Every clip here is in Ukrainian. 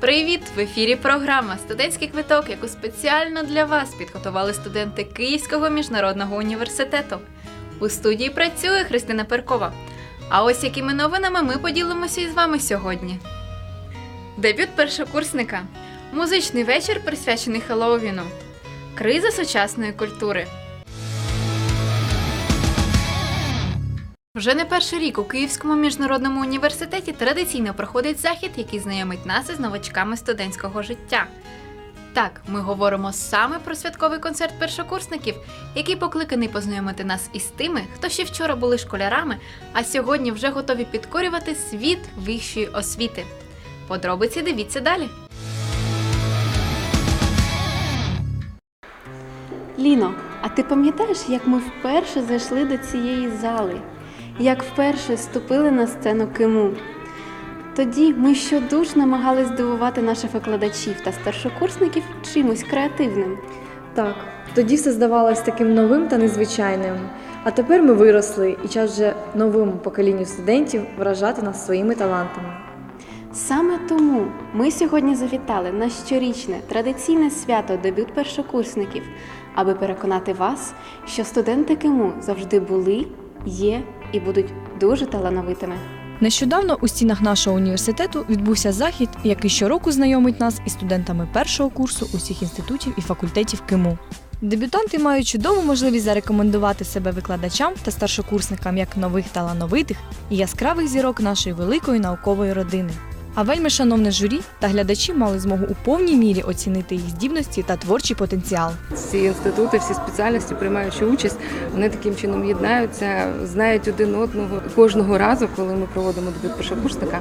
Привіт! В ефірі програма Студентський квиток, яку спеціально для вас підготували студенти Київського міжнародного університету. У студії працює Христина Перкова. А ось якими новинами ми поділимося із вами сьогодні. Дебют першокурсника. Музичний вечір присвячений Хеллоуіну. Криза сучасної культури. Вже не перший рік у Київському міжнародному університеті традиційно проходить захід, який знайомить нас із новачками студентського життя. Так, ми говоримо саме про святковий концерт першокурсників, який покликаний познайомити нас із тими, хто ще вчора були школярами, а сьогодні вже готові підкорювати світ вищої освіти. Подробиці дивіться далі. Ліно, а ти пам'ятаєш, як ми вперше зайшли до цієї зали? Як вперше ступили на сцену Киму? Тоді ми щодуж намагались здивувати наших викладачів та старшокурсників чимось креативним. Так, тоді все здавалось таким новим та незвичайним. А тепер ми виросли, і час вже новому поколінню студентів вражати нас своїми талантами. Саме тому ми сьогодні завітали на щорічне традиційне свято дебют першокурсників, аби переконати вас, що студенти КИМУ завжди були, є і будуть дуже талановитими. Нещодавно у стінах нашого університету відбувся захід, який щороку знайомить нас із студентами першого курсу усіх інститутів і факультетів КИМУ. Дебютанти мають чудову можливість зарекомендувати себе викладачам та старшокурсникам як нових талановитих і яскравих зірок нашої великої наукової родини. А вельми шановне журі та глядачі мали змогу у повній мірі оцінити їх здібності та творчий потенціал. Всі інститути, всі спеціальності, приймаючи участь, вони таким чином єднаються, знають один одного. Кожного разу, коли ми проводимо дебют першокурсника,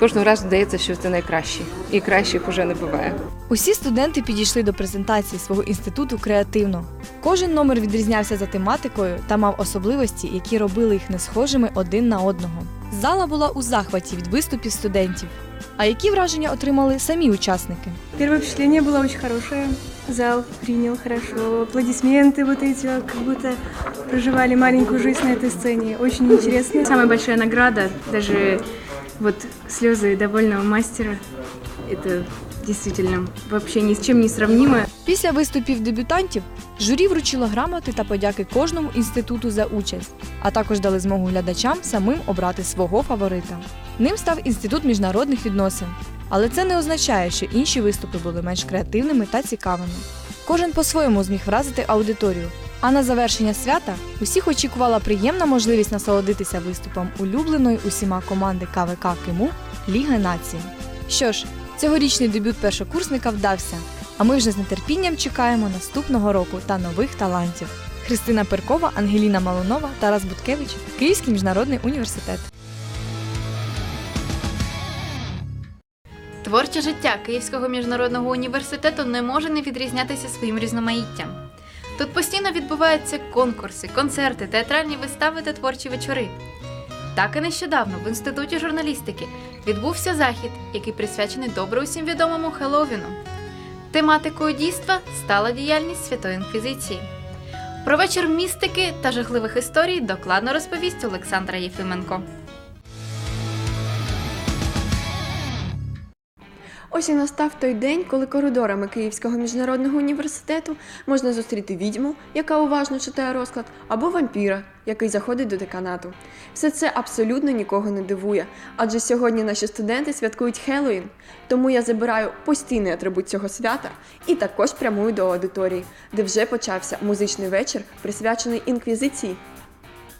кожного разу здається, що це найкращий. І кращих уже не буває. Усі студенти підійшли до презентації свого інституту креативно. Кожен номер відрізнявся за тематикою та мав особливості, які робили їх не схожими один на одного. Зала була у захваті від виступів студентів. А які враження отримали самі учасники? Первое впечатление было очень хорошее. Зал принял хорошо. Аплодисменты вот эти, как будто проживали маленькую жизнь на этой сцене. Очень интересно. Самая большая награда, даже вот слезы довольного мастера. Это действительно вообще ни с чем не сравнимо. Після виступів дебютантів журі вручило грамоти та подяки кожному інституту за участь, а також дали змогу глядачам самим обрати свого фаворита. Ним став інститут міжнародних відносин. Але це не означає, що інші виступи були менш креативними та цікавими. Кожен по-своєму зміг вразити аудиторію. А на завершення свята усіх очікувала приємна можливість насолодитися виступом улюбленої усіма команди КВК Киму Ліга нації. Що ж, цьогорічний дебют першокурсника вдався, а ми вже з нетерпінням чекаємо наступного року та нових талантів. Христина Перкова, Ангеліна Малунова, Тарас Буткевич, Київський міжнародний університет. Творче життя Київського міжнародного університету не може не відрізнятися своїм різноманіттям. Тут постійно відбуваються конкурси, концерти, театральні вистави та творчі вечори. Так і нещодавно в інституті журналістики відбувся захід, який присвячений добре усім відомому Хеллоуіну. Тематикою дійства стала діяльність Святої Інквізиції. Про вечір містики та жахливих історій докладно розповість Олександра Єфименко. Ось і настав той день, коли коридорами Київського міжнародного університету можна зустріти відьму, яка уважно читає розклад, або вампіра, який заходить до деканату. Все це абсолютно нікого не дивує, адже сьогодні наші студенти святкують Хеллоуін. Тому я забираю постійний атрибут цього свята і також прямую до аудиторії, де вже почався музичний вечір, присвячений інквізиції.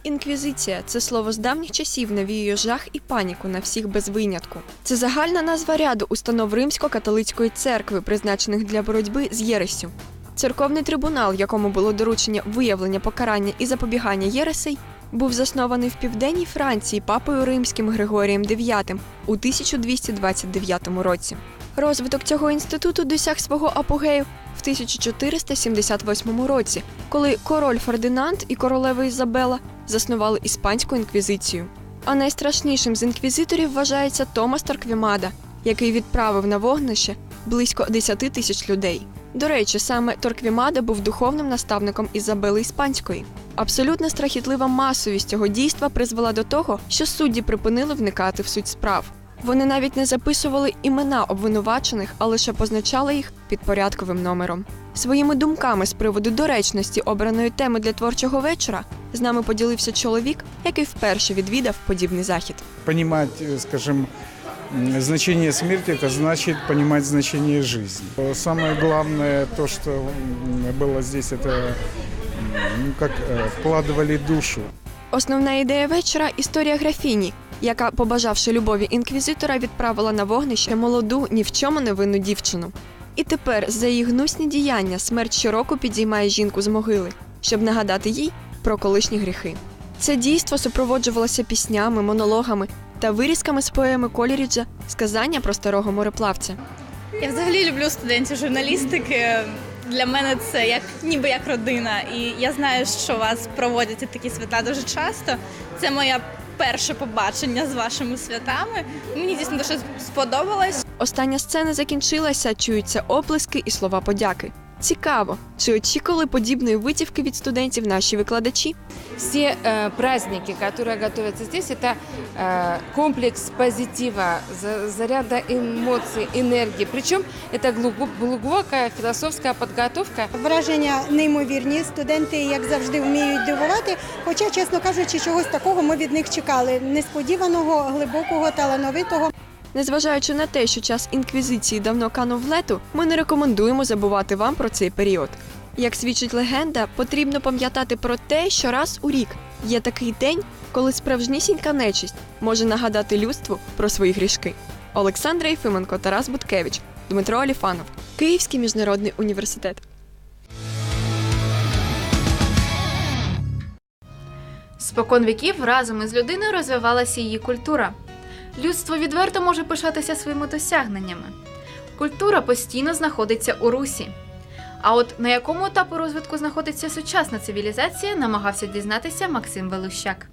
Інквізиція це слово з давніх часів навіює жах і паніку на всіх без винятку. Це загальна назва ряду установ Римсько-католицької церкви, призначених для боротьби з єресю. Церковний трибунал, якому було доручення виявлення покарання і запобігання єресей, був заснований в південній Франції папою римським Григорієм IX у 1229 році. Розвиток цього інституту досяг свого апогею в 1478 році, коли король Фердинанд і королева Ізабела заснували іспанську інквізицію. А найстрашнішим з інквізиторів вважається Томас Торквімада, який відправив на вогнище близько 10 тисяч людей. До речі, саме Торквімада був духовним наставником Ізабели Іспанської. Абсолютно страхітлива масовість цього дійства призвела до того, що судді припинили вникати в суть справ. Вони навіть не записували імена обвинувачених, а лише позначали їх під порядковим номером. Своїми думками з приводу доречності обраної теми для творчого вечора з нами поділився чоловік, який вперше відвідав подібний захід. Понимать, э, скажем, м, значение смерти, это значит понимать значение жизни. Э, Самое главное, то, что м, было здесь, это м, ну, как э, вкладывали душу. Основна ідея вечора історія графіні, яка, побажавши любові інквізитора, відправила на вогнище молоду ні в чому не винну дівчину. І тепер за її гнусні діяння смерть щороку підіймає жінку з могили, щоб нагадати їй про колишні гріхи. Це дійство супроводжувалося піснями, монологами та вирізками з поеми Коліріджа сказання про старого мореплавця. Я взагалі люблю студентів журналістики. Для мене це як ніби як родина. І я знаю, що у вас проводять такі свята дуже часто. Це моє перше побачення з вашими святами. Мені дійсно дуже сподобалось. Остання сцена закінчилася, чуються оплески і слова подяки. Цікаво, чи очікували подібної витівки від студентів наші викладачі? Все э, праздники, которые готовятся здесь, это э, комплекс позитива, за- заряда эмоций, энергии. Причем это глубо- глубокая философская подготовка. Враження неймовірні. Студенти, як завжди, вміють дивувати. Хоча, чесно кажучи, чогось такого ми від них чекали. Несподіваного, глибокого, талановитого. Незважаючи на те, що час інквізиції давно канув лету, ми не рекомендуємо забувати вам про цей період. Як свідчить легенда, потрібно пам'ятати про те, що раз у рік є такий день, коли справжнісінька нечисть може нагадати людству про свої грішки. Олександра Єфименко, Тарас Буткевич, Дмитро Аліфанов, Київський міжнародний університет. Спокон віків разом із людиною розвивалася її культура. Людство відверто може пишатися своїми досягненнями. Культура постійно знаходиться у русі. А от на якому етапу розвитку знаходиться сучасна цивілізація, намагався дізнатися Максим Велущак.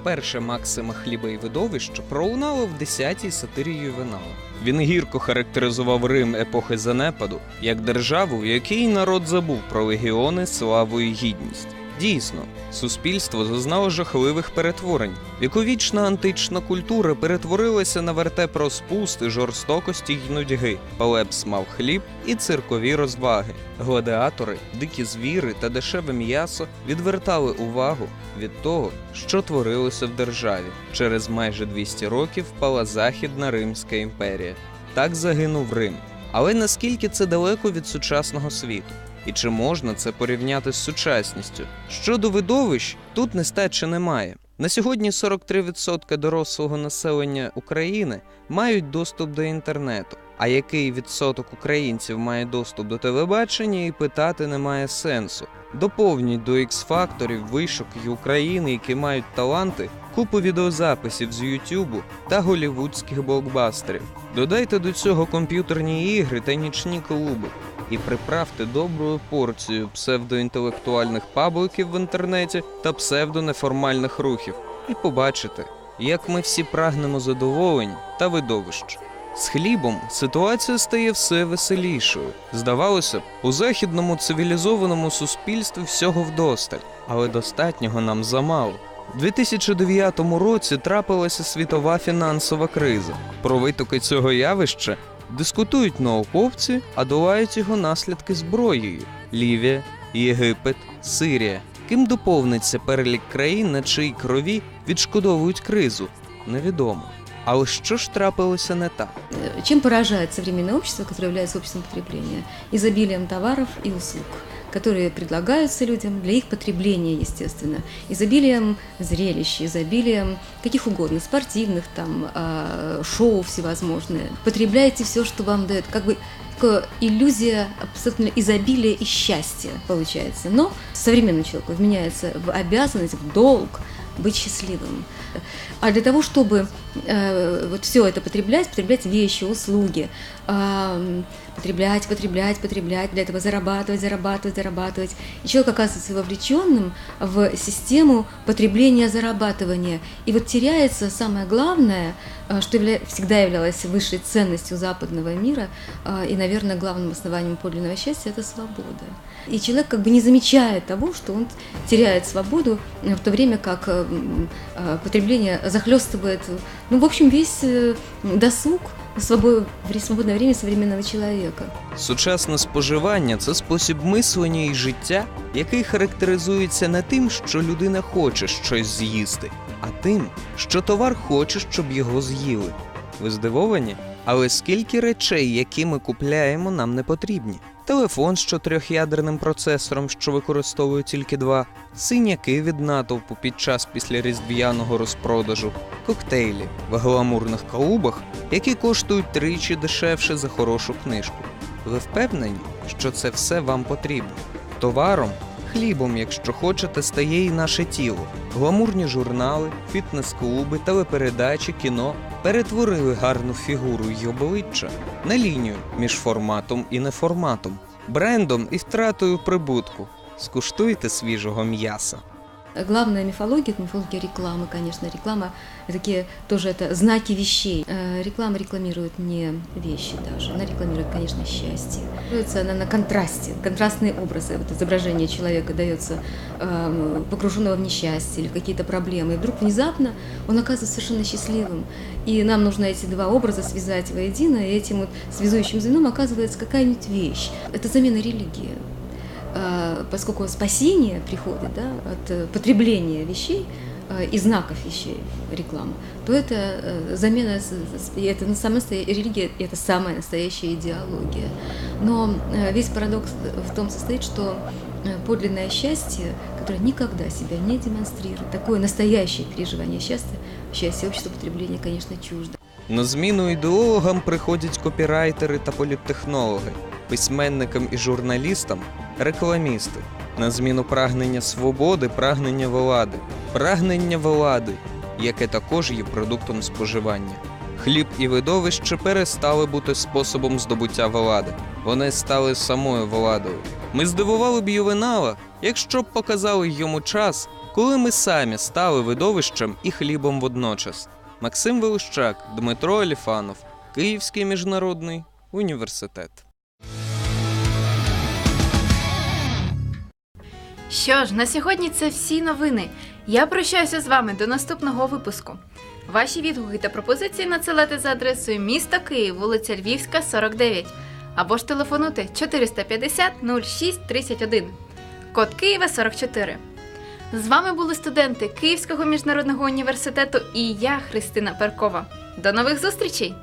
Вперше Максима Хліба і видовище пролунало в 10-й сатирі Ювенала. Він гірко характеризував Рим епохи занепаду як державу, в якій народ забув про легіони, славу і гідність. Дійсно, суспільство зазнало жахливих перетворень. Віковічна антична культура перетворилася на вертеп розпусти, жорстокості й нудьги. Палепс мав хліб і циркові розваги. Гладіатори, дикі звіри та дешеве м'ясо відвертали увагу від того, що творилося в державі. Через майже 200 років впала Західна Римська імперія. Так загинув Рим. Але наскільки це далеко від сучасного світу? І чи можна це порівняти з сучасністю? Щодо видовищ, тут нестачі немає. На сьогодні 43% дорослого населення України мають доступ до інтернету. А який відсоток українців має доступ до телебачення і питати немає сенсу. Доповнюють до X-факторів вишок і України, які мають таланти, купу відеозаписів з Ютубу та голівудських блокбастерів. Додайте до цього комп'ютерні ігри та нічні клуби. І приправте доброю порцією псевдоінтелектуальних пабликів в інтернеті та псевдонеформальних рухів, і побачите, як ми всі прагнемо задоволень та видовищ. З хлібом ситуація стає все веселішою. Здавалося б, у західному цивілізованому суспільстві всього вдосталь, але достатнього нам замало. У 2009 році трапилася світова фінансова криза. Про витоки цього явища дискутують науковці, а долають його наслідки зброєю: Лівія, Єгипет, Сирія. Ким доповниться перелік країн, на чиїй крові відшкодовують кризу, невідомо. Але що ж трапилося не так? Чим поражає современное общество, яке является обществом потреблення? Ізобілієм товарів і услуг, которые предлагаются людям для их потребления, естественно. Изобилием зрелищ, изобилием каких угодно, спортивных, там, а, шоу всевозможные. Потребляете все, что вам дает. Как бы иллюзия абсолютно изобилия и счастья получается. Но современному человеку вменяется в обязанность, в долг быть счастливым. А для того, чтобы э, вот все это потреблять, потреблять вещи, услуги, э, потреблять, потреблять, потреблять, для этого зарабатывать, зарабатывать, зарабатывать. И человек оказывается вовлеченным в систему потребления, зарабатывания. И вот теряется самое главное что явля- всегда являлось высшей ценностью западного мира, э, и, наверное, главным основанием подлинного счастья – это свобода. И человек как бы не замечает того, что он теряет свободу, э, в то время как э, э, потребление захлестывает, ну, в общем, весь э, досуг, свобо- вре- свободное время современного человека. Сучасне споживання це спосіб мислення і життя, який характеризується не тим, що людина хоче щось з'їсти, а тим, що товар хоче, щоб його з'їли. Ви здивовані? Але скільки речей, які ми купляємо, нам не потрібні? Телефон з чотирьох'ядерним процесором, що використовує тільки два, синяки від натовпу під час післяріздв'яного розпродажу, коктейлі в гламурних клубах, які коштують тричі дешевше за хорошу книжку. Ви впевнені, що це все вам потрібно? Товаром, хлібом, якщо хочете, стає і наше тіло. Гламурні журнали, фітнес-клуби, телепередачі, кіно перетворили гарну фігуру й обличчя на лінію між форматом і неформатом, брендом і втратою прибутку. Скуштуйте свіжого м'яса. Главная мифология, это мифология рекламы, конечно. Реклама такие тоже это знаки вещей. Э, Реклама рекламирует не вещи даже, она рекламирует, конечно, счастье. Строится она на контрасте, контрастные образы. Вот изображение человека дается эм, погруженного в несчастье или какие-то проблемы. И вдруг внезапно он оказывается совершенно счастливым. И нам нужно эти два образа связать воедино, и этим вот связующим звеном оказывается какая-нибудь вещь. Это замена религии. А, поскольку спасение приходит да, от э, потребления вещей э, и знаков вещей рекламы, то это э, замена, с- с- и это на самая настоя- религия, и это самая настоящая идеология. Но э, весь парадокс в том состоит, что э, подлинное счастье, которое никогда себя не демонстрирует, такое настоящее переживание счастья, счастье общества потребления, конечно, чуждо. На зміну ідеологам приходять копірайтери та політтехнологи, письменникам і журналістам рекламісти. На зміну прагнення свободи, прагнення влади, прагнення влади, яке також є продуктом споживання. Хліб і видовище перестали бути способом здобуття влади. Вони стали самою владою. Ми здивували б ювенала, якщо б показали йому час, коли ми самі стали видовищем і хлібом водночас. Максим Велищак, Дмитро Аліфанов, Київський міжнародний університет. Що ж, на сьогодні це всі новини. Я прощаюся з вами до наступного випуску. Ваші відгуки та пропозиції надсилати за адресою місто Київ, вулиця Львівська, 49, або ж телефонуйте 450 06 31, код Києва 44. З вами були студенти Київського міжнародного університету і я, Христина Перкова. До нових зустрічей!